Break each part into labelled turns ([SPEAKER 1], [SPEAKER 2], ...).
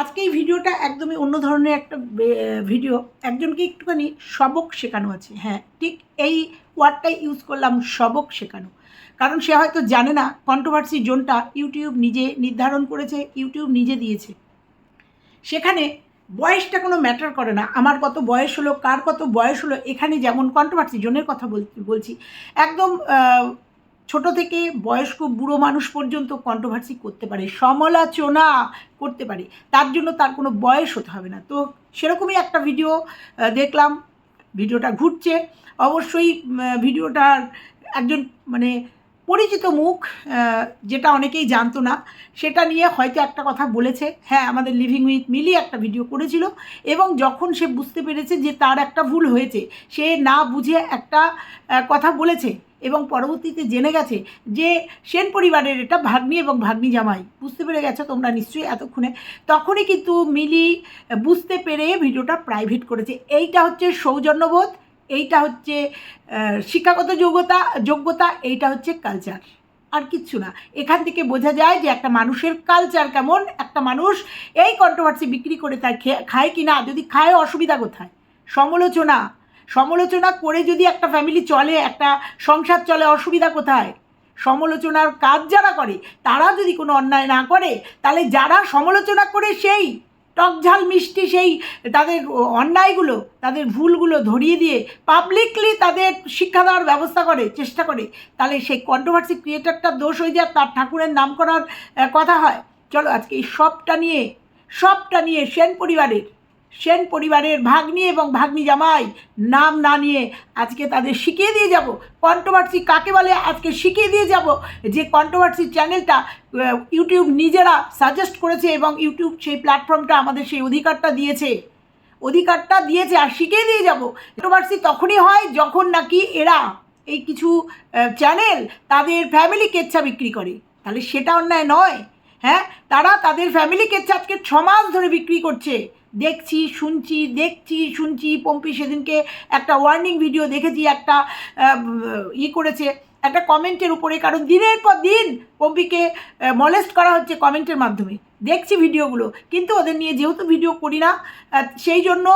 [SPEAKER 1] আজকে এই ভিডিওটা একদমই অন্য ধরনের একটা ভিডিও। একজনকে একটুখানি সবক শেখানো আছে। হ্যাঁ ঠিক এই ওয়ার্ডটাই ইউজ করলাম সবক শেখানো। কারণ সে হয়তো জানে না কন্ট্রোভার্সি জোনটা ইউটিউব নিজে নির্ধারণ করেছে, ইউটিউব নিজে দিয়েছে। সেখানে বয়সটা কোনো ম্যাটার করে না। আমার কত বয়স হলো, কার কত বয়স হলো, এখানে যেমন কন্ট্রোভার্সি জোনের কথা বল- বলছি, একদম ছোট থেকে বয়স্ক বুড়ো মানুষ পর্যন্ত কন্ট্রোভার্সি করতে পারে, সমালোচনা করতে পারে, তার জন্য তার কোনো বয়স হতে হবে না। তো সেরকমই একটা ভিডিও দেখলাম ভিডিওটা ঘুরছে। অবশ্যই ভিডিওটার একজন মানে পরিচিত মুখ যেটা অনেকেই জানতো না, সেটা নিয়ে হয়তো একটা কথা বলেছে। হ্যাঁ আমাদের লিভিং উইথ মিলি একটা ভিডিও করেছিল এবং যখন সে বুঝতে পেরেছে যে তার একটা ভুল হয়েছে, সে না বুঝে একটা কথা বলেছে এবং পরবর্তীতে জেনে গেছে যে সেন পরিবারের এটা ভাগ্নি এবং ভাগ্নি জামাই। বুঝতে পেরে গেছো তোমরা নিশ্চয়ই এতক্ষণে। তখনই কিন্তু মিলি বুঝতে পেরে ভিডিওটা প্রাইভেট করেছে। এইটা হচ্ছে সৌজন্যবোধ। এইটা হচ্ছে শিক্ষাগত যোগ্যতা যোগ্যতা, এইটা হচ্ছে কালচার আর কিচ্ছু না। এখান থেকে বোঝা যায় যে একটা মানুষের কালচার কেমন, একটা মানুষ এই কন্ট্রোভার্সি বিক্রি করে তার খেয়ে- কি না যদি খায় অসুবিধা কোথায়? সমালোচনা। সমালোচনা করে যদি একটা ফ্যামিলি চলে, একটা সংসার চলে, অসুবিধা কোথায়? সমালোচনার কাজ যারা করে, তারা যদি কোনো অন্যায় না করে, তাহলে যারা সমালোচনা করে সেই টকঝাল মিষ্টি সেই তাদের অন্যায়গুলো, তাদের ভুলগুলো ধরিয়ে দিয়ে পাবলিকলি তাদের শিক্ষা দেওয়ার ব্যবস্থা করে, চেষ্টা করে। তাহলে সেই কন্ট্রোভার্সি ক্রিয়েটারটা দোষ হয়ে যায়, তার ঠাকুরের নাম করার কথা হয়। চলো আজকে এই সবটা নিয়ে সবটা নিয়ে সেন পরিবারের সেন পরিবারের ভাগ্নি এবং ভাগ্নি জামাই নাম না নিয়ে আজকে তাদের শিখিয়ে দিয়ে যাব। কন্ট্রোভার্সি কাকে বলে? আজকে শিখিয়ে দিয়ে যাব যে কন্ট্রোভার্সি চ্যানেলটা ইউটিউব নিজেরা সাজেস্ট করেছে এবং ইউটিউব সেই প্ল্যাটফর্মটা আমাদের সেই অধিকারটা দিয়েছে। অধিকারটা দিয়েছে আর শিখিয়ে দিয়ে যাব। কন্ট্রোভার্সি তখনই হয় যখন নাকি এরা এই কিছু চ্যানেল তাদের ফ্যামিলি কেচ্ছা বিক্রি করে। তাহলে সেটা অন্যায় নয় হ্যাঁ? তারা তাদের ফ্যামিলি কেচ্ছা আজকে ছ মাস ধরে বিক্রি করছে। দেখছি, শুনছি দেখছি, শুনছি। পম্পি সেদিনকে একটা ওয়ার্নিং ভিডিও দেখেছি, একটা ই করেছে, একটা কমেন্টের উপরে। কারণ দিনের পর দিন পম্পিকে মলেস্ট করা হচ্ছে কমেন্টের মাধ্যমে। দেখছি ভিডিওগুলো কিন্তু ওদের নিয়ে যেহেতু ভিডিও করি না সেই জন্য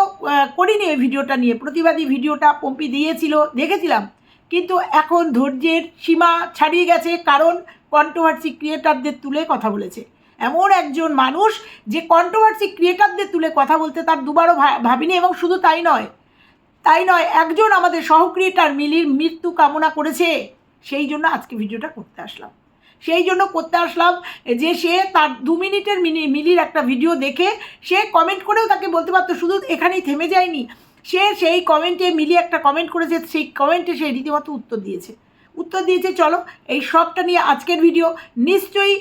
[SPEAKER 1] করিনি ওই ভিডিওটা নিয়ে। প্রতিবাদী ভিডিওটা পম্পি দিয়েছিল, দেখেছিলাম। কিন্তু এখন ধৈর্যের সীমা ছাড়িয়ে গেছে, কারণ কন্ট্রোভার্সি ক্রিয়েটারদের তুলে কথা বলেছে। এমন একজন মানুষ যে কন্ট্রোভার্সি ক্রিয়েটারদের তুলে কথা বলতে তার দুবারও ভাবিনি এবং শুধু তাই নয় তাই নয়, একজন আমাদের সহক্রিয়েটার মিলির মৃত্যু কামনা করেছে। সেই জন্য আজকে ভিডিওটা করতে আসলাম। সেই জন্য করতে আসলাম যে সে তার দু মিনিটের মিনি মিলির একটা ভিডিও দেখে সে কমেন্ট করেও তাকে বলতে পারতো, শুধু এখানেই থেমে যায়নি। সে সেই কমেন্টে মিলি একটা কমেন্ট করেছে, সেই কমেন্টে সে রীতিমতো উত্তর দিয়েছে। উত্তর দিয়েছে, চলো। এই সবটা নিয়ে আজকের ভিডিও নিশ্চয়ই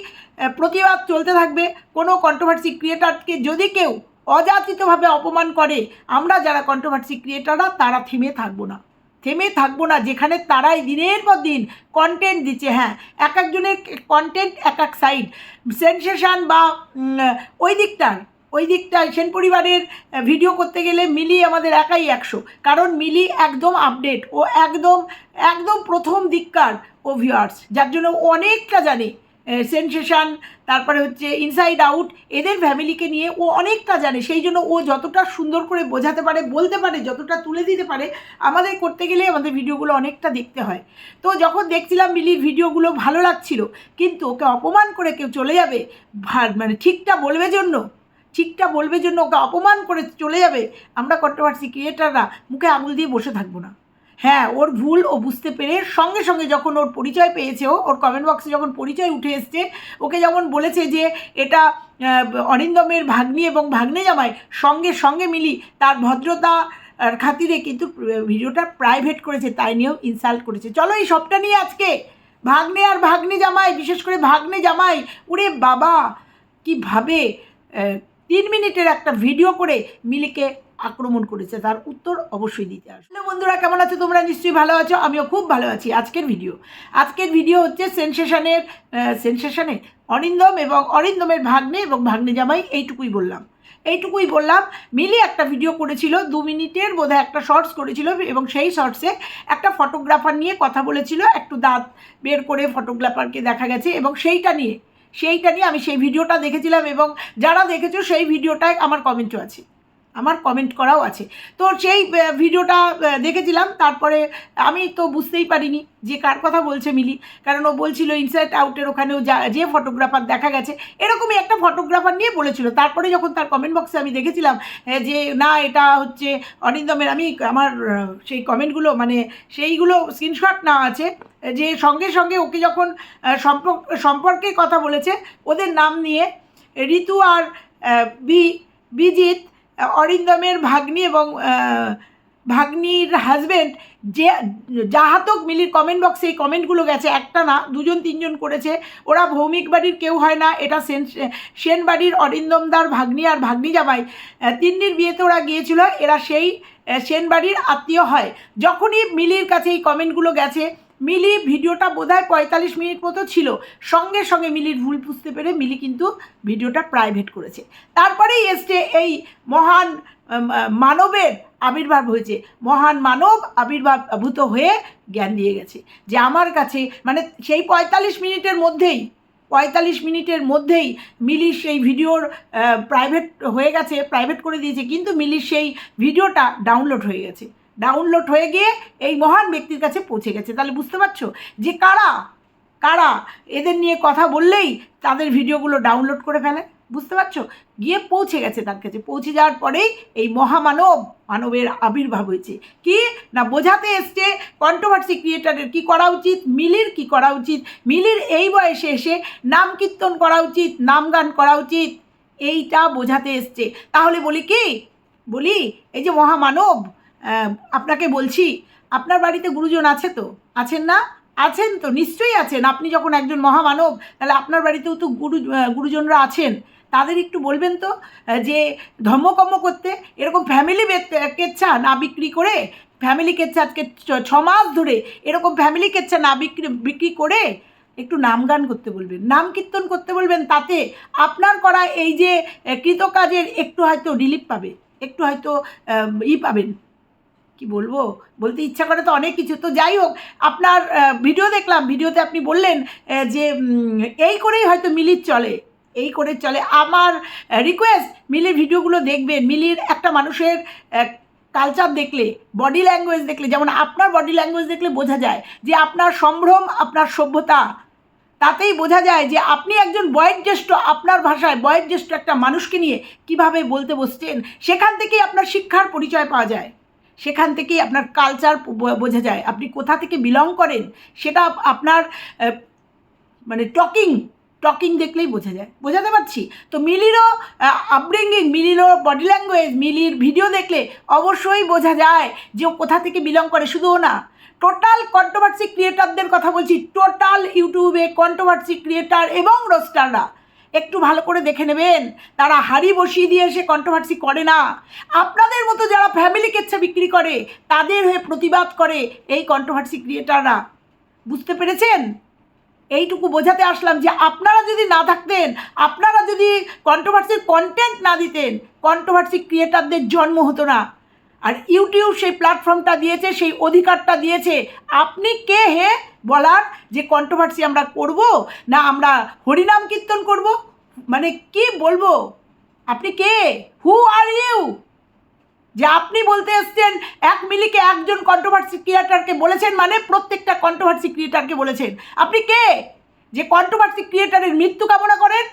[SPEAKER 1] প্রতিবাদ চলতে থাকবে। কোনো কন্ট্রোভার্সি ক্রিয়েটারকে যদি কেউ অযাচিতভাবে অপমান করে, আমরা যারা কন্ট্রোভার্সি ক্রিয়েটাররা তারা থেমে থাকব না। থেমে থাকব না, যেখানে তারাই দিনের পর দিন কন্টেন্ট দিচ্ছে। হ্যাঁ এক একজনের কন্টেন্ট এক এক সাইড সেন্সেশন বা ওই দিকটার ওই দিকটায় সেন পরিবারের ভিডিও করতে গেলে মিলি আমাদের একাই একশো। কারণ মিলি একদম আপডেট ও একদম একদম প্রথম দিককার ও ভিউয়ার্স যার জন্য অনেকটা জানে সেন্সেশন তারপরে হচ্ছে ইনসাইড আউট এদের ফ্যামিলিকে নিয়ে ও অনেকটা জানে। সেই জন্য ও যতটা সুন্দর করে বোঝাতে পারে, বলতে পারে, যতটা তুলে দিতে পারে, আমাদের করতে গেলে আমাদের ভিডিওগুলো অনেকটা দেখতে হয়। তো যখন দেখছিলাম মিলির ভিডিওগুলো ভালো লাগছিল, কিন্তু ওকে অপমান করে কেউ চলে যাবে মানে ঠিকটা বলবে জন্য ঠিকটা বলবে জন্য ওকে অপমান করে চলে যাবে, আমরা কন্ট্রোভার্সি ক্রিয়েটাররা মুখে আঙুল দিয়ে বসে থাকব না। হ্যাঁ ওর ভুল ও বুঝতে পেরে সঙ্গে সঙ্গে যখন ওর পরিচয় পেয়েছে ওর কমেন্ট বক্সে যখন পরিচয় উঠে এসছে, ওকে যেমন বলেছে যে এটা অরিন্দমের ভাগ্নি এবং ভাগ্নে জামাই সঙ্গে সঙ্গে মিলি তার ভদ্রতা আর খাতিরে কিন্তু ভিডিওটা প্রাইভেট করেছে, তাই নিয়েও ইনসাল্ট করেছে। চলো এই সবটা নিয়ে আজকে, ভাগ্নে আর ভাগ্নে জামাই বিশেষ করে ভাগ্নে জামাই ওরে বাবা কীভাবে তিন মিনিটের একটা ভিডিও করে মিলিকে আক্রমণ করেছে, তার উত্তর অবশ্যই দিতে আসবে। বন্ধুরা, কেমন আছো? তোমরা নিশ্চয়ই ভালো আছো, আমিও খুব ভালো আছি আজকের ভিডিও। আজকের ভিডিও হচ্ছে সেনসেশনের সেনসেশনের অরিন্দম এবং অরিন্দমের ভাগ্নে এবং ভাগ্নে জামাই, এইটুকুই বললাম। এইটুকুই বললাম, মিলি একটা ভিডিও করেছিল, দু মিনিটের বোধহয় একটা শর্টস করেছিল এবং সেই শর্টসে একটা ফটোগ্রাফার নিয়ে কথা বলেছিল, একটু দাঁত বের করে ফটোগ্রাফারকে দেখা গেছে এবং সেইটা নিয়ে সেইটা নিয়ে আমি সেই ভিডিওটা দেখেছিলাম এবং যারা দেখেছ সেই ভিডিওটায় আমার কমেন্টও আছে। আমার কমেন্ট করাও আছে। তো সেই ভিডিওটা দেখেছিলাম তারপরে আমি তো বুঝতেই পারিনি যে কার কথা বলছে মিলি। কারণ ও বলছিল ইনসাইড আউটের ওখানেও যা যে ফটোগ্রাফার দেখা গেছে এরকমই একটা ফটোগ্রাফার নিয়ে বলেছিল। তারপরে যখন তার কমেন্ট বক্সে আমি দেখেছিলাম যে না এটা হচ্ছে অরিন্দমের আমি আমার সেই কমেন্টগুলো মানে সেইগুলো স্ক্রিনশট না আছে যে সঙ্গে সঙ্গে ওকে যখন সম্পর্ক সম্পর্কে কথা বলেছে ওদের নাম নিয়ে ঋতু আর বি আহ, অরিন্দমের ভাগ্নি এবং ভাগ্নির হাজবেন্ড যে যাহাতক মিলির কমেন্ট বক্সে এই কমেন্টগুলো গেছে, একটা না, দুজন তিনজন করেছে। ওরা ভৌমিক বাড়ির কেউ হয় না, এটা সেন সেন বাড়ির অরিন্দমদার ভাগ্নি আর ভাগ্নি জামাই। তিন্নির বিয়েতে ওরা গিয়েছিল, এরা সেই সেন বাড়ির আত্মীয় হয়। যখনই মিলির কাছে এই কমেন্টগুলো গেছে মিলি ভিডিওটা বোধহয় পঁয়তাল্লিশ মিনিট মতো ছিল। সঙ্গে সঙ্গে মিলির ভুল বুঝতে পেরে মিলি কিন্তু ভিডিওটা প্রাইভেট করেছে। তারপরেই এসছে এই মহান মানবের আবির্ভাব হয়েছে। মহান মানব আবির্ভাবভূত হয়ে জ্ঞান দিয়ে গেছে যে আমার কাছে মানে সেই পঁয়তাল্লিশ মিনিটের মধ্যেই, পঁয়তাল্লিশ মিনিটের মধ্যেই মিলির সেই ভিডিওর প্রাইভেট হয়ে গেছে প্রাইভেট করে দিয়েছে। কিন্তু মিলির সেই ভিডিওটা ডাউনলোড হয়ে গেছে। ডাউনলোড হয়ে গিয়ে এই মহান ব্যক্তির কাছে পৌঁছে গেছে। তাহলে বুঝতে পারছ? যে কারা? কারা? এদের নিয়ে কথা বললেই তাদের ভিডিওগুলো ডাউনলোড করে ফেলে। বুঝতে পারছ? গিয়ে পৌঁছে গেছে তার কাছে। পৌঁছে যাওয়ার পরেই এই মহামানব মানবের আবির্ভাব হয়েছে। কি? না, বোঝাতে এসছে কন্ট্রোভার্সি ক্রিয়েটারের কি করা উচিত? মিলির কি করা উচিত? মিলির এই বয়সে এসে নাম কীর্তন করা উচিত, নাম গান করা উচিত? এইটা বোঝাতে এসছে। তাহলে বলি কি? বলি, এই যে মহামানব আপনাকে বলছি, আপনার বাড়িতে গুরুজন আছে তো? আছেন না? আছেন তো, নিশ্চয়ই আছেন। আপনি যখন একজন মহামানব, তাহলে আপনার বাড়িতেও তো গুরু গুরুজনরা আছেন। তাদের একটু বলবেন তো যে ধর্মকর্ম করতে এরকম ফ্যামিলি কেচ্ছা না বিক্রি করে ফ্যামিলি কেচ্ছা আজকে ছ- মাস ধরে এরকম ফ্যামিলি কেচ্ছা না বিক্রি বিক্রি করে একটু নাম গান করতে বলবেন। নাম কীর্তন করতে বলবেন, তাতে আপনার করা এই যে কৃতকাজের একটু হয়তো রিলিফ পাবে, একটু হয়তো ই পাবেন। কি বলব? বলতে ইচ্ছা করে তো অনেক কিছু। তো যাই হোক, আপনার ভিডিও দেখলাম। ভিডিওতে আপনি বললেন যে এই করেই হয়তো মিলির চলে। এই করে চলে। আমার রিকোয়েস্ট মিলির ভিডিওগুলো দেখবেন। মিলির একটা মানুষের কালচার দেখলে বডি ল্যাঙ্গুয়েজ দেখলে, যেমন আপনার বডি ল্যাঙ্গুয়েজ দেখলে বোঝা যায় যে আপনার সম্ভ্রম, আপনার সভ্যতা, তাতেই বোঝা যায় যে আপনি একজন বয়োজ্যেষ্ঠ, আপনার ভাষায় বয়োজ্যেষ্ঠ একটা মানুষকে নিয়ে কীভাবে বলতে বসছেন, সেখান থেকেই আপনার শিক্ষার পরিচয় পাওয়া যায়। সেখান থেকেই আপনার কালচার বোঝা যায়। আপনি কোথা থেকে বিলং করেন, সেটা আপনার মানে টকিং টকিং দেখলেই বোঝা যায়। বোঝাতে পারছি? তো মিলিরও আপব্রিঙ্গিং মিলিরও বডি ল্যাঙ্গুয়েজ মিলির ভিডিও দেখলে অবশ্যই বোঝা যায় যে ও কোথা থেকে বিলং করে। শুধুও না টোটাল কন্ট্রোভার্সি ক্রিয়েটারদের কথা বলছি টোটাল ইউটিউবে কন্ট্রোভার্সি ক্রিয়েটার এবং রোস্টাররা একটু ভালো করে দেখে নেবেন। তারা হাড়ি বসিয়ে দিয়ে এসে কন্ট্রোভার্সি করে না। আপনাদের মতো যারা ফ্যামিলি কেচ্ছা বিক্রি করে, তাদের হয়ে প্রতিবাদ করে এই কন্ট্রোভার্সি ক্রিয়েটাররা বুঝতে পেরেছেন? এইটুকু বোঝাতে আসলাম যে আপনারা যদি না থাকতেন, আপনারা যদি কন্ট্রোভার্সির কন্টেন্ট না দিতেন কন্ট্রোভার্সি ক্রিয়েটারদের জন্ম হতো না। আর ইউটিউব সেই প্ল্যাটফর্মটা দিয়েছে, সেই অধিকারটা দিয়েছে। আপনি কে হে? বলার যে কন্ট্রোভার্সি আমরা করব না আমরা হরিনাম কীর্তন করব? মানে কি বলব? আপনি কে? হু আর ইউ যে আপনি বলতে এসছেন, এক মিলিকে একজন কন্ট্রোভার্সি ক্রিয়েটারকে বলেছেন মানে প্রত্যেকটা কন্ট্রোভার্সি ক্রিয়েটারকে বলেছেন। আপনি কে? যে কন্ট্রোভার্সি ক্রিয়েটারের মৃত্যু কামনা করেন?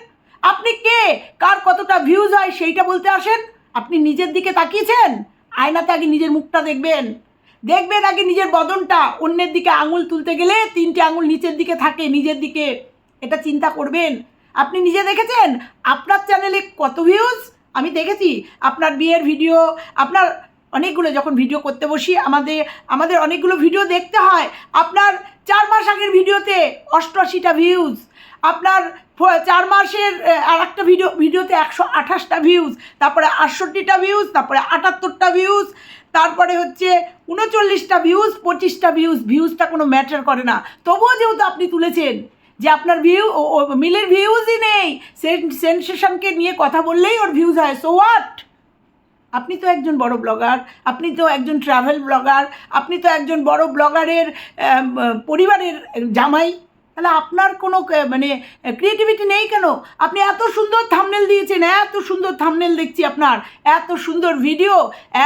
[SPEAKER 1] আপনি কে? কার কতটা ভিউজ হয় সেইটা বলতে আসেন? আপনি নিজের দিকে তাকিয়েছেন? আয়নাতে আগে নিজের মুখটা দেখবেন। দেখবেন আগে নিজের বদনটা। অন্যের দিকে আঙুল তুলতে গেলে তিনটে আঙুল নিচের দিকে থাকে, নিজের দিকে। এটা চিন্তা করবেন। আপনি নিজে দেখেছেন? আপনার চ্যানেলে কত ভিউজ আমি দেখেছি। আপনার বিয়ের ভিডিও আপনার অনেকগুলো যখন ভিডিও করতে বসি, আমাদের আমাদের অনেকগুলো ভিডিও দেখতে হয়। আপনার চার মাস আগের ভিডিওতে অষ্টআশিটা ভিউজ আপনার চার মাসের আর একটা ভিডিও ভিডিওতে একশো আঠাশটা ভিউজ তারপরে আটষট্টিটা ভিউজ তারপরে আটাত্তরটা ভিউজ তারপরে হচ্ছে উনচল্লিশটা ভিউজ পঁচিশটা ভিউজ ভিউজটা কোনো ম্যাটার করে না। তবুও যেহেতু আপনি তুলেছেন যে আপনার ভিউ মিলের ভিউজই নেই সেন্সেশনকে নিয়ে কথা বললেই ওর ভিউজ হয়। সো হোয়াট আপনি তো একজন বড় ব্লগার, আপনি তো একজন ট্রাভেল ব্লগার আপনি তো একজন বড় ব্লগারের পরিবারের জামাই। তাহলে আপনার কোনো মানে ক্রিয়েটিভিটি নেই কেন? আপনি এত সুন্দর থামনেল দিয়েছেন, এত সুন্দর থামনেল দেখছি আপনার, এত সুন্দর ভিডিও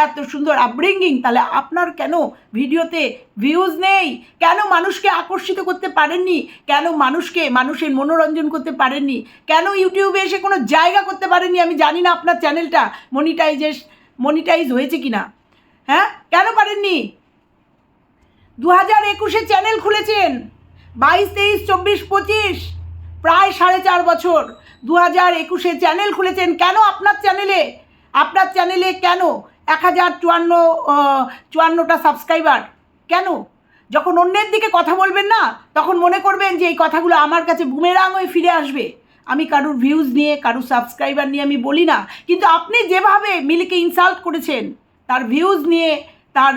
[SPEAKER 1] এত সুন্দর আপব্রিঙ্গিং তাহলে আপনার কেন ভিডিওতে ভিউজ নেই? কেন মানুষকে আকর্ষিত করতে পারেননি? কেন মানুষকে, মানুষের মনোরঞ্জন করতে পারেননি? কেন ইউটিউবে এসে কোনো জায়গা করতে পারেননি? আমি জানি না আপনার চ্যানেলটা মনিটাইজেস মনিটাইজ হয়েছে কি না হ্যাঁ? কেন পারেননি? দু হাজার একুশে চ্যানেল খুলেছেন। বাইশ, তেইশ, চব্বিশ, পঁচিশ, প্রায় সাড়ে চার বছর। দু হাজার একুশে চ্যানেল খুলেছেন কেন আপনার চ্যানেলে আপনার চ্যানেলে কেন? এক হাজার চুয়ান্ন চুয়ান্নটা সাবস্ক্রাইবার কেন? যখন অন্যের দিকে কথা বলবেন না, তখন মনে করবেন যে এই কথাগুলো আমার কাছে বুমেরাং হয়ে ফিরে আসবে। আমি কারুর ভিউজ নিয়ে, কারুর সাবস্ক্রাইবার নিয়ে আমি বলি না। কিন্তু আপনি যেভাবে মিলিকে ইনসাল্ট করেছেন, তার ভিউজ নিয়ে, তার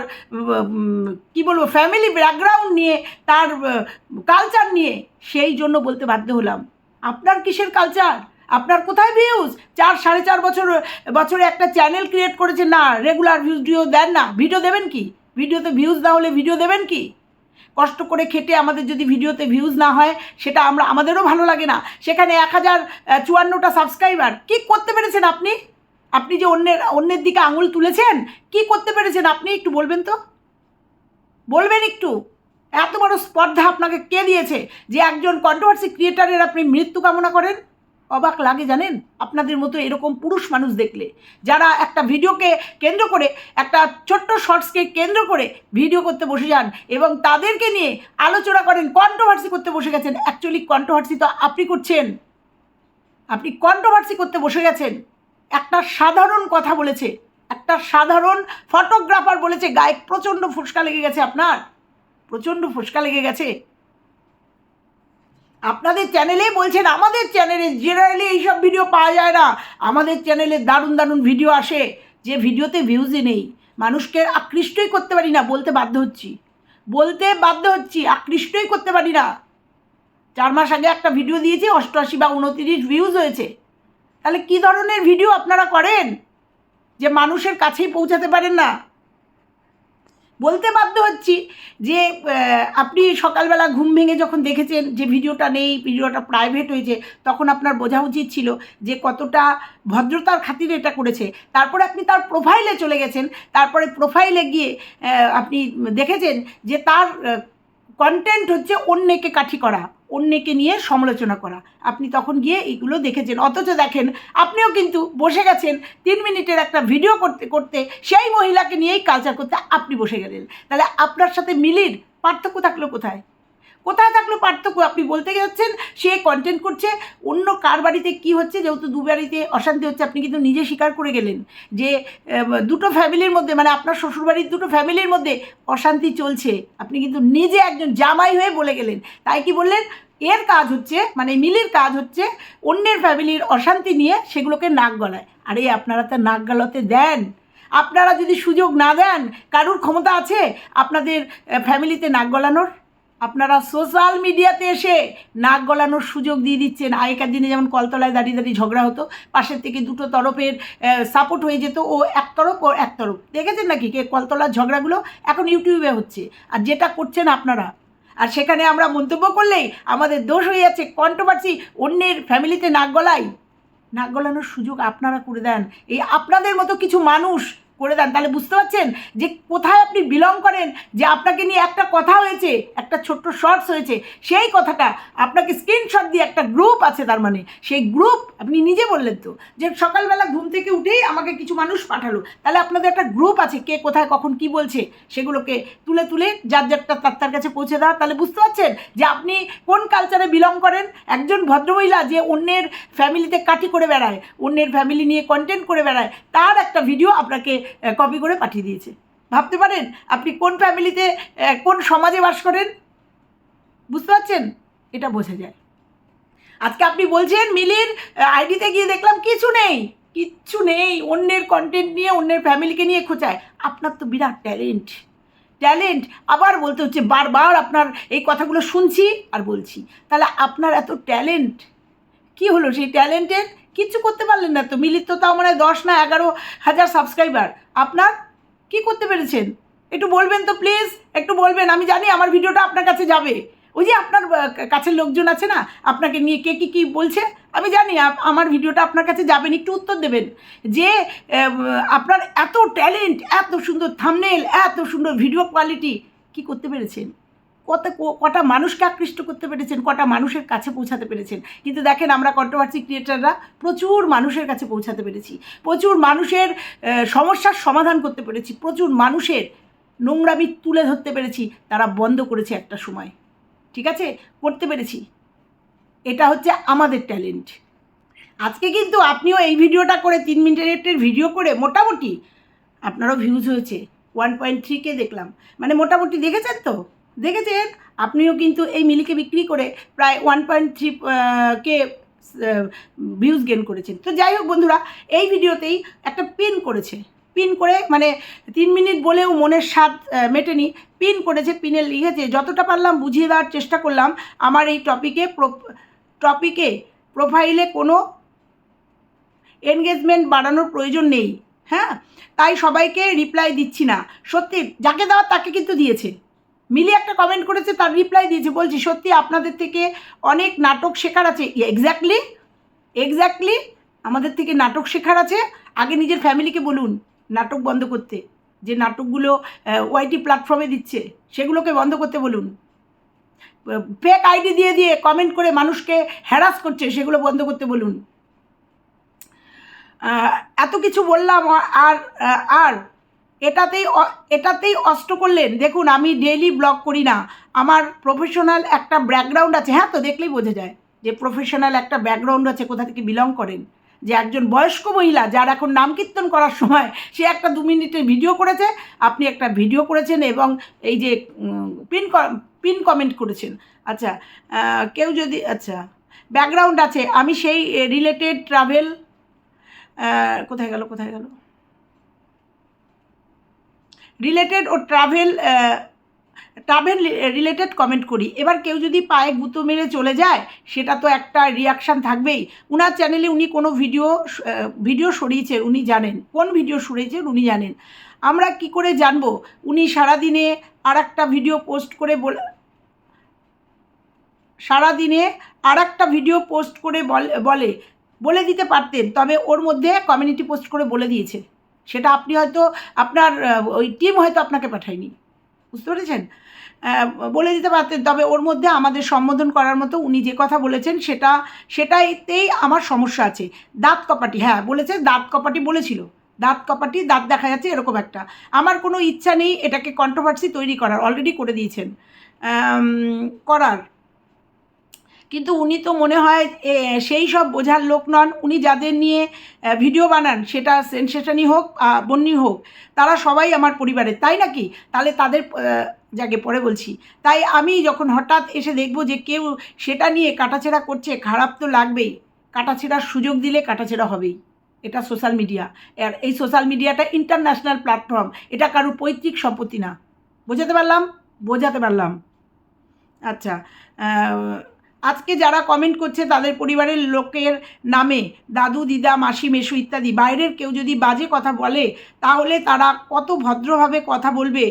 [SPEAKER 1] কি বলব ফ্যামিলি ব্যাকগ্রাউন্ড নিয়ে, তার কালচার নিয়ে, সেই জন্য বলতে বাধ্য হলাম। আপনার কিসের কালচার আপনার কোথায় ভিউজ চার, সাড়ে চার বছর, বছরে একটা চ্যানেল ক্রিয়েট করেছে না রেগুলার ভিডিও দেন না। ভিডিও দেবেন কি? ভিডিওতে ভিউজ না হলে ভিডিও দেবেন কি? কষ্ট করে খেটে আমাদের যদি ভিডিওতে ভিউজ না হয়, সেটা আমরা, আমাদেরও ভালো লাগে না। সেখানে এক হাজার চুয়ান্নটা সাবস্ক্রাইবার কি করতে পেরেছেন আপনি? আপনি যে অন্যের অন্যের দিকে আঙুল তুলেছেন, কি করতে পেরেছেন আপনি? একটু বলবেন তো? বলবেন একটু। এত বড় স্পর্ধা আপনাকে কে দিয়েছে? যে একজন কন্ট্রোভার্সি ক্রিয়েটারের আপনি মৃত্যু কামনা করেন? অবাক লাগে জানেন? আপনাদের মতো এরকম পুরুষ মানুষ দেখলে। যারা একটা ভিডিওকে কেন্দ্র করে, একটা ছোট্ট শর্টসকে কেন্দ্র করে ভিডিও করতে বসে যান এবং তাদেরকে নিয়ে আলোচনা করেন কন্ট্রোভার্সি করতে বসে গেছেন। অ্যাকচুয়ালি কন্ট্রোভার্সি তো আপনি করছেন। আপনি কন্ট্রোভার্সি করতে বসে গেছেন। একটা সাধারণ কথা বলেছে। একটা সাধারণ ফটোগ্রাফার বলেছে, গায়ে প্রচণ্ড ফুসকা লেগে গেছে আপনার। প্রচণ্ড ফুসকা লেগে গেছে। আপনাদের চ্যানেলে বলছেন, আমাদের চ্যানেলে জেনারেলি এইসব ভিডিও পাওয়া যায় না। আমাদের চ্যানেলে দারুণ দারুণ ভিডিও আসে, যে ভিডিওতে ভিউজই নেই। মানুষকে আকৃষ্টই করতে পারি না, বলতে বাধ্য হচ্ছি। বলতে বাধ্য হচ্ছি, আকৃষ্টই করতে পারি না। চার মাস আগে একটা ভিডিও দিয়েছি, অষ্টআশি বা উনতিরিশ ভিউজ হয়েছে। তাহলে কি ধরনের ভিডিও আপনারা করেন, যে মানুষের কাছেই পৌঁছাতে পারেন না? বলতে বাধ্য হচ্ছি যে আপনি সকালবেলা ঘুম ভেঙে যখন দেখেছেন যে ভিডিওটা নেই, ভিডিওটা প্রাইভেট হয়েছে, তখন আপনার বোঝা উচিত ছিল যে কতটা ভদ্রতার খাতিরে এটা করেছে। তারপরে আপনি তার প্রোফাইলে চলে গেছেন, তারপরে প্রোফাইলে গিয়ে আপনি দেখেছেন যে তার কন্টেন্ট হচ্ছে অন্যকে কাঠি করা। অন্যকে নিয়ে সমালোচনা করা। আপনি তখন গিয়ে এগুলো দেখেছেন। অথচ দেখেন, আপনিও কিন্তু বসে গেছেন তিন মিনিটের একটা ভিডিও করতে করতে সেই মহিলাকে নিয়েই কালচার করতে আপনি বসে গেলেন। তাহলে আপনার সাথে মিলির পার্থক্য থাকল কোথায়? কোথায় থাকল পার্থক্য? আপনি বলতে যাচ্ছেন, সে কন্টেন্ট করছে, অন্য কার বাড়িতে কী হচ্ছে? যেহেতু দু বাড়িতে অশান্তি হচ্ছে, আপনি কিন্তু নিজে স্বীকার করে গেলেন যে দুটো ফ্যামিলির মধ্যে মানে আপনার শ্বশুরবাড়ির দুটো ফ্যামিলির মধ্যে অশান্তি চলছে। আপনি কিন্তু নিজে একজন জামাই হয়ে বলে গেলেন। তাই কি বললেন? এর কাজ হচ্ছে মানে মিলির কাজ হচ্ছে, অন্যের ফ্যামিলির অশান্তি নিয়ে সেগুলোকে নাক গলায়। আরে, আপনারা তো নাক গলাতে দেন। আপনারা যদি সুযোগ না দেন, কারুর ক্ষমতা আছে আপনাদের ফ্যামিলিতে নাক গলানোর? আপনারা সোশ্যাল মিডিয়াতে এসে নাক গলানোর সুযোগ দিয়ে দিচ্ছেন। আগেকার দিনে যেমন কলতলায় দাঁড়িয়ে দাঁড়িয়ে ঝগড়া হতো পাশের থেকে দুটো তরফের সাপোর্ট হয়ে যেত, ও এক তরফ, ও এক তরফ। দেখেছেন নাকি কে কলতলার ঝগড়াগুলো এখন ইউটিউবে হচ্ছে। আর যেটা করছেন আপনারা। আর সেখানে আমরা মন্তব্য করলেই আমাদের দোষ হয়ে যাচ্ছে। কন্ট্রোভার্সি অন্যের ফ্যামিলিতে নাক গলাই নাক গলানোর সুযোগ আপনারা করে দেন। এই আপনাদের মতো কিছু মানুষ করে দেন। তাহলে বুঝতে পারছেন যে কোথায় আপনি বিলং করেন, যে আপনাকে নিয়ে একটা কথা হয়েছে, একটা ছোট্ট শর্টস হয়েছে, সেই কথাটা আপনাকে স্ক্রিনশট দিয়ে একটা গ্রুপ আছে তার মানে সেই গ্রুপ আপনি নিজে বললেন তো, যে সকালবেলা ঘুম থেকে উঠেই আমাকে কিছু মানুষ পাঠালো। তাহলে আপনাদের একটা গ্রুপ আছে, কে কোথায়, কখন কি বলছে, সেগুলোকে তুলে তুলে যার যারটা তার তার কাছে পৌঁছে দেওয়া। তাহলে বুঝতে পারছেন যে আপনি কোন কালচারে বিলং করেন? একজন ভদ্রমহিলা যে অন্যের ফ্যামিলিতে কাটি করে বেড়ায়, অন্যের ফ্যামিলি নিয়ে কন্টেন্ট করে বেড়ায়, তার একটা ভিডিও আপনাকে কপি করে পাঠিয়ে দিয়েছে। ভাবতে পারেন, আপনি কোন ফ্যামিলিতে কোন সমাজে বাস করেন? বুঝতে পারছেন? এটা বোঝা যায়। আজকে আপনি বলছেন, মিলির আইডিতে গিয়ে দেখলাম কিছু নেই, কিচ্ছু নেই। অন্যের কন্টেন্ট নিয়ে, অন্যের ফ্যামিলিকে নিয়ে খোঁচায়। আপনার তো বিরাট ট্যালেন্ট ট্যালেন্ট আবার বলতে হচ্ছে, বারবার আপনার এই কথাগুলো শুনছি আর বলছি। তাহলে আপনার এত ট্যালেন্ট কি হলো? সেই ট্যালেন্টের কিচ্ছু করতে পারলেন না তো। মিলিত তো তাও মানে দশ না এগারো হাজার সাবস্ক্রাইবার আপনার কি করতে পেরেছেন? একটু বলবেন তো প্লিজ একটু বলবেন। আমি জানি আমার ভিডিওটা আপনার কাছে যাবে। ওই যে আপনার কাছের লোকজন আছে না, আপনাকে নিয়ে কে কী কী বলছে? আমি জানি আমার ভিডিওটা আপনার কাছে যাবেন। একটু উত্তর দেবেন যে আপনার এত ট্যালেন্ট এত সুন্দর থামনেল এত সুন্দর ভিডিও কোয়ালিটি কি করতে পেরেছেন? কত কটা মানুষকে আকৃষ্ট করতে পেরেছেন, কটা মানুষের কাছে পৌঁছাতে পেরেছেন। কিন্তু দেখেন আমরা কন্ট্রোভার্সি ক্রিয়েটাররা প্রচুর মানুষের কাছে পৌঁছাতে পেরেছি। প্রচুর মানুষের সমস্যার সমাধান করতে পেরেছি। প্রচুর মানুষের নোংরামি তুলে ধরতে পেরেছি। তারা বন্ধ করেছে একটা সময়। ঠিক আছে? করতে পেরেছি। এটা হচ্ছে আমাদের ট্যালেন্ট আজকে কিন্তু আপনিও এই ভিডিওটা করে তিন মিনিটের ভিডিও করে মোটামুটি আপনারও ভিউজ হয়েছে। ওয়ান পয়েন্ট থ্রি কে দেখলাম। মানে মোটামুটি দেখেছেন তো? দেখেছেন? আপনিও কিন্তু এই মিলিকে বিক্রি করে প্রায় one point three K views gain করেছেন। তো যাই হোক বন্ধুরা, এই ভিডিওতেই একটা পিন করেছে। পিন করে মানে তিন মিনিট বলেও মনের স্বাদ মেটেনি। পিন করেছে পিনে লিখেছে, যতটা পারলাম বুঝিয়ে দেওয়ার চেষ্টা করলাম। আমার এই টপিকে টপিকে প্রোফাইলে কোনো এনগেজমেন্ট বাড়ানোর প্রয়োজন নেই। হ্যাঁ? তাই সবাইকে রিপ্লাই দিচ্ছি না। সত্যি, যাকে দেওয়ার তাকে কিন্তু দিয়েছে। মিলি একটা কমেন্ট করেছে, তার রিপ্লাই দিয়েছে, বলছি, সত্যি আপনাদের থেকে অনেক নাটক শেখার আছে। এক্স্যাক্টলি এক্স্যাক্টলি আমাদের থেকে নাটক শেখার আছে। আগে নিজের ফ্যামিলিকে বলুন, নাটক বন্ধ করতে। যে নাটকগুলো ওয়াইটি প্ল্যাটফর্মে দিচ্ছে, সেগুলোকে বন্ধ করতে বলুন। ফেক আইডি দিয়ে দিয়ে কমেন্ট করে মানুষকে হ্যারাস করছে, সেগুলো বন্ধ করতে বলুন। এত কিছু বললাম, আর আর এটাতেই এটাতেই অষ্ট করলেন। দেখুন, আমি ডেইলি ব্লগ করি না। আমার প্রফেশনাল একটা ব্যাকগ্রাউন্ড আছে। হ্যাঁ তো, দেখলেই বোঝা যায় যে প্রফেশনাল একটা ব্যাকগ্রাউন্ড আছে, কোথা থেকে বিলং করেন। যে একজন বয়স্ক মহিলা, যার এখন নাম কীর্তন করার সময় সে একটা দু মিনিটের ভিডিও করেছে, আপনি একটা ভিডিও করেছেন এবং এই যে পিন পিন কমেন্ট করেছেন। আচ্ছা কেউ যদি আচ্ছা ব্যাকগ্রাউন্ড আছে। আমি সেই রিলেটেড ট্রাভেল কোথায় গেল কোথায় গেল? রিলেটেড ও ট্রাভেল ট্রাভেল রিলেটেড কমেন্ট করি। এবার কেউ যদি পায়ে গুঁতো মেরে চলে যায়, সেটা তো একটা রিয়াকশান থাকবেই। উনার চ্যানেলে উনি কোনো ভিডিও ভিডিও সরিয়েছে, উনি জানেন। কোন ভিডিও সরিয়েছেন উনি জানেন। আমরা কি করে জানব? উনি সারাদিনে আর একটা ভিডিও পোস্ট করে বলে, সারাদিনে আর একটা ভিডিও পোস্ট করে বল- বলে। দিতে পারতেন, তবে ওর মধ্যে কমিউনিটি পোস্ট করে বলে দিয়েছে। সেটা আপনি হয়তো আপনার ওই টিম হয়তো আপনাকে পাঠায়নি। বুঝতে পেরেছেন? বলে দিতে পারতেন, তবে ওর মধ্যে আমাদের সম্বোধন করার মতো উনি যে কথা বলেছেন, সেটা, সেটাইতেই আমার সমস্যা আছে। দাঁত কপাটি হ্যাঁ বলেছে দাঁত কপাটি বলেছিল। দাঁত কপাটি, দাঁত দেখা যাচ্ছে এরকম একটা। আমার কোনো ইচ্ছা নেই এটাকে কন্ট্রোভার্সি তৈরি করার অলরেডি করে দিয়েছেন। করার। কিন্তু উনি তো মনে হয় সেই সব বোঝার লোক নন। উনি যাদের নিয়ে ভিডিও বানান, সেটা সেনসেশনই হোক বন্যি হোক, তারা সবাই আমার পরিবারের, তাই নাকি? তাহলে তাদের যাকে পরে বলছি। তাই আমি যখন হঠাৎ এসে দেখব যে কেউ সেটা নিয়ে কাটাছেড়া করছে, খারাপ তো লাগবেই। কাটাছেড়ার সুযোগ দিলে কাটাছেড়া হবেই। এটা সোশ্যাল মিডিয়া। আর এই সোশ্যাল মিডিয়াটা ইন্টারন্যাশনাল প্ল্যাটফর্ম। এটা কারোর পৈতৃক সম্পত্তি না। বোঝাতে পারলাম? বোঝাতে পারলাম। আচ্ছা আজকে যারা কমেন্ট করছে তাদের পরিবারের লোকের নামে, দাদু, দিদা, মাসি মেশু ইত্যাদি, বাইরের কেউ যদি বাজে কথা বলে, তাহলে তারা কত ভদ্রভাবে কথা বলবে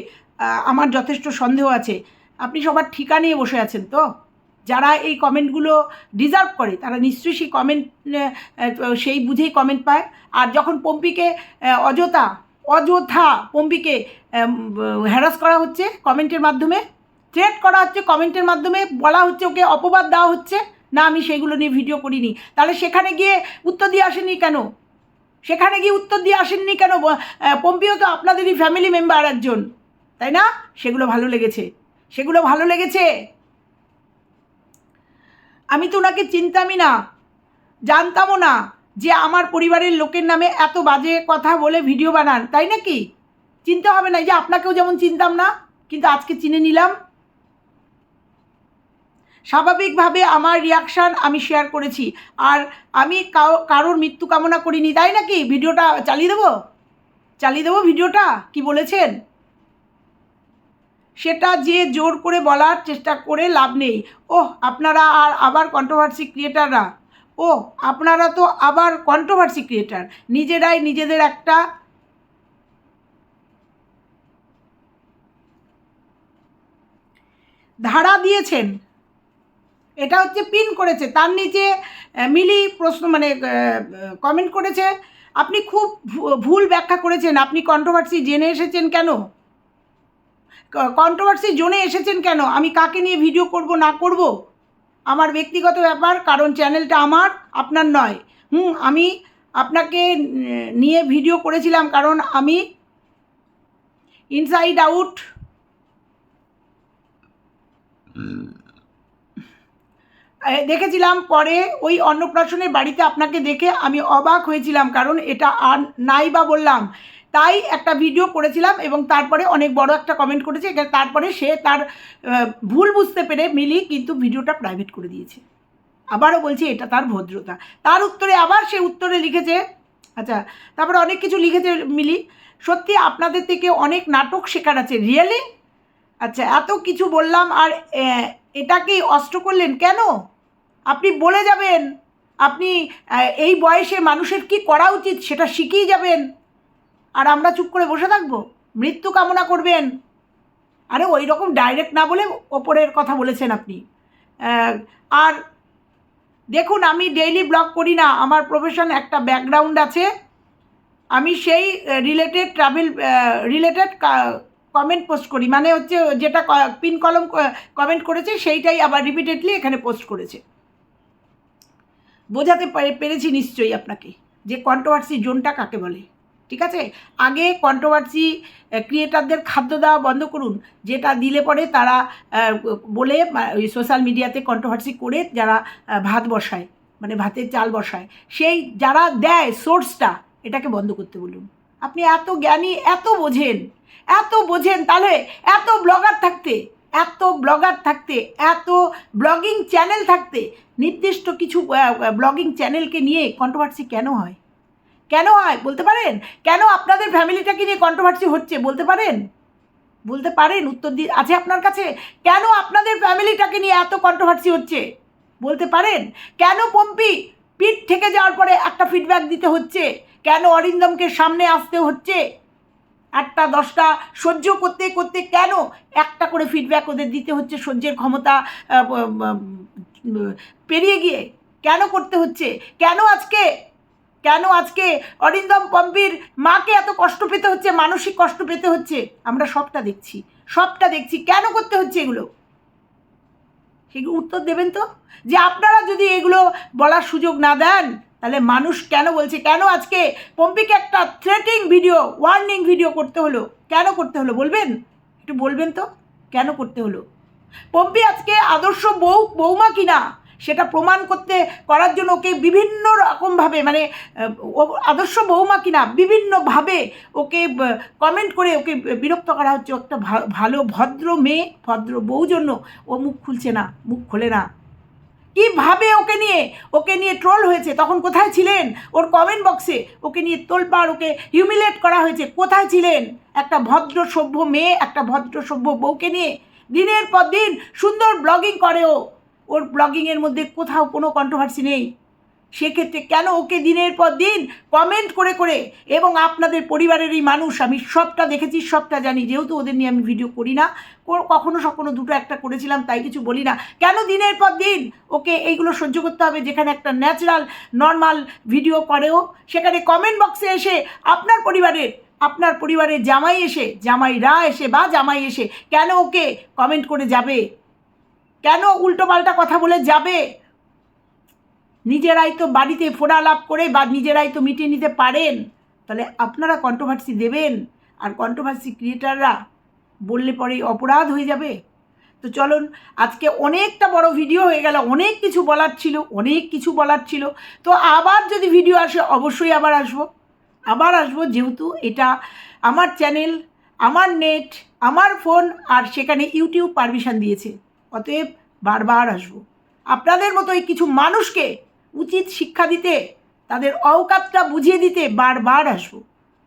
[SPEAKER 1] আমার যথেষ্ট সন্দেহ আছে। আপনি সবার ঠিকা নিয়ে বসে আছেন তো? যারা এই কমেন্টগুলো ডিজার্ভ করে, তারা নিশ্চয়ই সেই কমেন্ট সেই বুঝেই কমেন্ট পায়। আর যখন পম্পিকে অযথা অযথা পম্পিকে হ্যারাস করা হচ্ছে কমেন্টের মাধ্যমে থ্রেট করা হচ্ছে কমেন্টের মাধ্যমে বলা হচ্ছে, ওকে অপবাদ দেওয়া হচ্ছে। না, আমি সেইগুলো নিয়ে ভিডিও করিনি। তাহলে সেখানে গিয়ে উত্তর দিয়ে আসেনি কেন? সেখানে গিয়ে উত্তর দিয়ে আসেননি কেন? পম্পিও তো আপনাদেরই ফ্যামিলি মেম্বার একজন তাই না? সেগুলো ভালো লেগেছে। সেগুলো ভালো লেগেছে। আমি তো ওনাকে চিনতামই না, জানতামও না যে আমার পরিবারের লোকের নামে এত বাজে কথা বলে ভিডিও বানান। তাই নাকি? চিনতে হবে না যে আপনাকেও যেমন চিনতাম না, কিন্তু আজকে চিনে নিলাম। স্বাভাবিকভাবে আমার রিয়াকশান আমি শেয়ার করেছি। আর আমি কারোর মৃত্যু কামনা করিনি, তাই নাকি? ভিডিওটা চালিয়ে দেবো? চালিয়ে দেবো ভিডিওটা? কি বলেছেন? সেটা যে জোর করে বলার চেষ্টা করে লাভ নেই। ও আপনারা আর আবার কন্ট্রোভার্সি ক্রিয়েটাররা ও আপনারা তো আবার কন্ট্রোভার্সি ক্রিয়েটার নিজেরাই নিজেদের একটা ধারা দিয়েছেন। এটা হচ্ছে পিন করেছে। তার নিচে মিলি প্রশ্ন মানে কমেন্ট করেছে, আপনি খুব ভুল ব্যাখ্যা করেছেন। আপনি কন্ট্রোভার্সি জেনে এসেছেন কেন? কন্ট্রোভার্সি জোনে এসেছেন কেন? আমি কাকে নিয়ে ভিডিও করব, না করব? আমার ব্যক্তিগত ব্যাপার, কারণ চ্যানেলটা আমার, আপনার নয়। হুম, আমি আপনাকে নিয়ে ভিডিও করেছিলাম, কারণ আমি ইনসাইড আউট দেখেছিলাম পরে ওই অন্নপ্রাশনের বাড়িতে আপনাকে দেখে আমি অবাক হয়েছিলাম, কারণ এটা আর নাই বা বললাম। তাই একটা ভিডিও করেছিলাম এবং তারপরে অনেক বড় একটা কমেন্ট করেছে এখানে তারপরে সে তার ভুল বুঝতে পেরে মিলি কিন্তু ভিডিওটা প্রাইভেট করে দিয়েছে। আবারও বলছি, এটা তার ভদ্রতা। তার উত্তরে আবার সে উত্তরে লিখেছে আচ্ছা তারপরে অনেক কিছু লিখেছে মিলি, সত্যি আপনাদের থেকে অনেক নাটক শেখার আছে রিয়েলি আচ্ছা এত কিছু বললাম আর এটাকেই অস্ত্র করলেন কেন? আপনি বলে যাবেন। আপনি এই বয়সে মানুষের কি করা উচিত সেটা শিখিয়ে যাবেন। আর আমরা চুপ করে বসে থাকব। মৃত্যু কামনা করবেন। আরে ওই রকম ডাইরেক্ট না বলে ওপরের কথা বলেছেন আপনি। আর দেখুন, আমি ডেইলি ব্লগ করি না। আমার প্রফেশন একটা ব্যাকগ্রাউন্ড আছে। আমি সেই related travel related comment post করি। মানে হচ্ছে যেটা পিন কলম কমেন্ট করেছে, সেইটাই আবার রিপিটেডলি এখানে পোস্ট করেছে। বোঝাতে পেরেছি নিশ্চয়ই আপনাকে যে কন্ট্রোভার্সি জোনটা কাকে বলে। ঠিক আছে? আগে কন্ট্রোভার্সি ক্রিয়েটারদের খাদ্য দেওয়া বন্ধ করুন, যেটা দিলে পরে তারা বলে ওই সোশ্যাল মিডিয়াতে কন্ট্রোভার্সি করে যারা ভাত বসায় মানে ভাতের চাল বসায়, সেই যারা দেয় সোর্সটা এটাকে বন্ধ করতে বলুন। আপনি এত জ্ঞানী, এত বোঝেন। এত বোঝেন তাহলে, এত ব্লগার থাকতে, এত ব্লগার থাকতে, এত ব্লগিং চ্যানেল থাকতে, নির্দিষ্ট কিছু ব্লগিং চ্যানেলকে নিয়ে কন্ট্রোভার্সি কেন হয়? কেন হয়, বলতে পারেন? কেন আপনাদের ফ্যামিলিটাকে নিয়ে কন্ট্রোভার্সি হচ্ছে, বলতে পারেন? বলতে পারেন, উত্তর দিয়ে আছে আপনার কাছে? কেন আপনাদের ফ্যামিলিটাকে নিয়ে এত কন্ট্রোভার্সি হচ্ছে? বলতে পারেন? কেন পম্পি পিঠ থেকে যাওয়ার পরে একটা ফিডব্যাক দিতে হচ্ছে? কেন অরিন্দমকে সামনে আসতে হচ্ছে? আটটা, দশটা সহ্য করতে করতে কেন একটা করে ফিডব্যাক ওদের দিতে হচ্ছে? সহ্যের ক্ষমতা পেরিয়ে গিয়ে কেন করতে হচ্ছে? কেন আজকে কেন আজকে অরিন্দম পম্পির মাকে এত কষ্ট পেতে হচ্ছে? মানসিক কষ্ট পেতে হচ্ছে? আমরা সবটা দেখছি। সবটা দেখছি। কেন করতে হচ্ছে এগুলো? সেগুলো উত্তর দেবেন তো? যে আপনারা যদি এগুলো বলার সুযোগ না দেন তাহলে মানুষ কেন বলছে? কেন আজকে পম্পিকে একটা থ্রেটিং ভিডিও ওয়ার্নিং ভিডিও করতে হলো? কেন করতে হলো? বলবেন? একটু বলবেন তো? কেন করতে হলো? পম্পি আজকে আদর্শ বউ বৌমা কিনা সেটা প্রমাণ করতে, করার জন্য ওকে বিভিন্ন রকমভাবে মানে আদর্শ বৌমা কিনা বিভিন্নভাবে ওকে কমেন্ট করে ওকে বিরক্ত করা হচ্ছে। একটা ভালো, ভদ্র মেয়ে, ভদ্র বউ জন্য ও মুখ খুলছে না, মুখ খোলে না। কীভাবে ওকে নিয়ে ওকে নিয়ে ট্রোল হয়েছে? তখন কোথায় ছিলেন? ওর কমেন্ট বক্সে ওকে নিয়ে তোলপাড়, ওকে হিউমিলেট করা হয়েছে। কোথায় ছিলেন? একটা ভদ্র সভ্য মেয়ে, একটা ভদ্র সভ্য বউকে নিয়ে। দিনের পর দিন সুন্দর ব্লগিং করেও ওর ব্লগিংয়ের মধ্যে কোথাও কোনো কন্ট্রোভার্সি নেই। সেক্ষেত্রে কেন ওকে দিনের পর দিন কমেন্ট করে করে? এবং আপনাদের পরিবারেরই মানুষ, আমি সবটা দেখেছি, সবটা জানি। যেহেতু ওদের নিয়ে আমি ভিডিও করি না কখনো সখনো দুটো একটা করেছিলাম, তাই কিছু বলি না। কেন দিনের পর দিন ওকে এইগুলো সহ্য করতে হবে? যেখানে একটা ন্যাচারাল নর্মাল ভিডিও করেও, সেখানে কমেন্ট বক্সে এসে আপনার পরিবারের আপনার পরিবারের জামাই এসে, জামাইরা এসে বা জামাই এসে কেন ওকে কমেন্ট করে যাবে? কেন উল্টোপাল্টা কথা বলে যাবে? নিজেরাই তো বাড়িতে ফোড়া লাভ করে বা নিজেরাই তো মিটিয়ে নিতে পারেন, তাহলে আপনারা কন্ট্রোভার্সি দেবেন। আর কন্ট্রোভার্সি ক্রিয়েটাররা বললে পরেই অপরাধ হয়ে যাবে। তো চলুন, আজকে অনেকটা বড় ভিডিও হয়ে গেল, অনেক কিছু বলার ছিল, অনেক কিছু বলার ছিল। তো আবার যদি ভিডিও আসে, অবশ্যই আবার আসব। আবার আসব যেহেতু এটা আমার চ্যানেল আমার নেট আমার ফোন আর সেখানে ইউটিউব পারমিশন দিয়েছে। অতএব বারবার আসব। আপনাদের মতো এই কিছু মানুষকে উচিত শিক্ষা দিতে, তাদের অওকাতটা বুঝিয়ে দিতে বারবার আসব।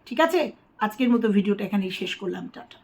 [SPEAKER 1] ঠিক আছে? আজকের মতো ভিডিওটা এখানেই শেষ করলাম। টাটা।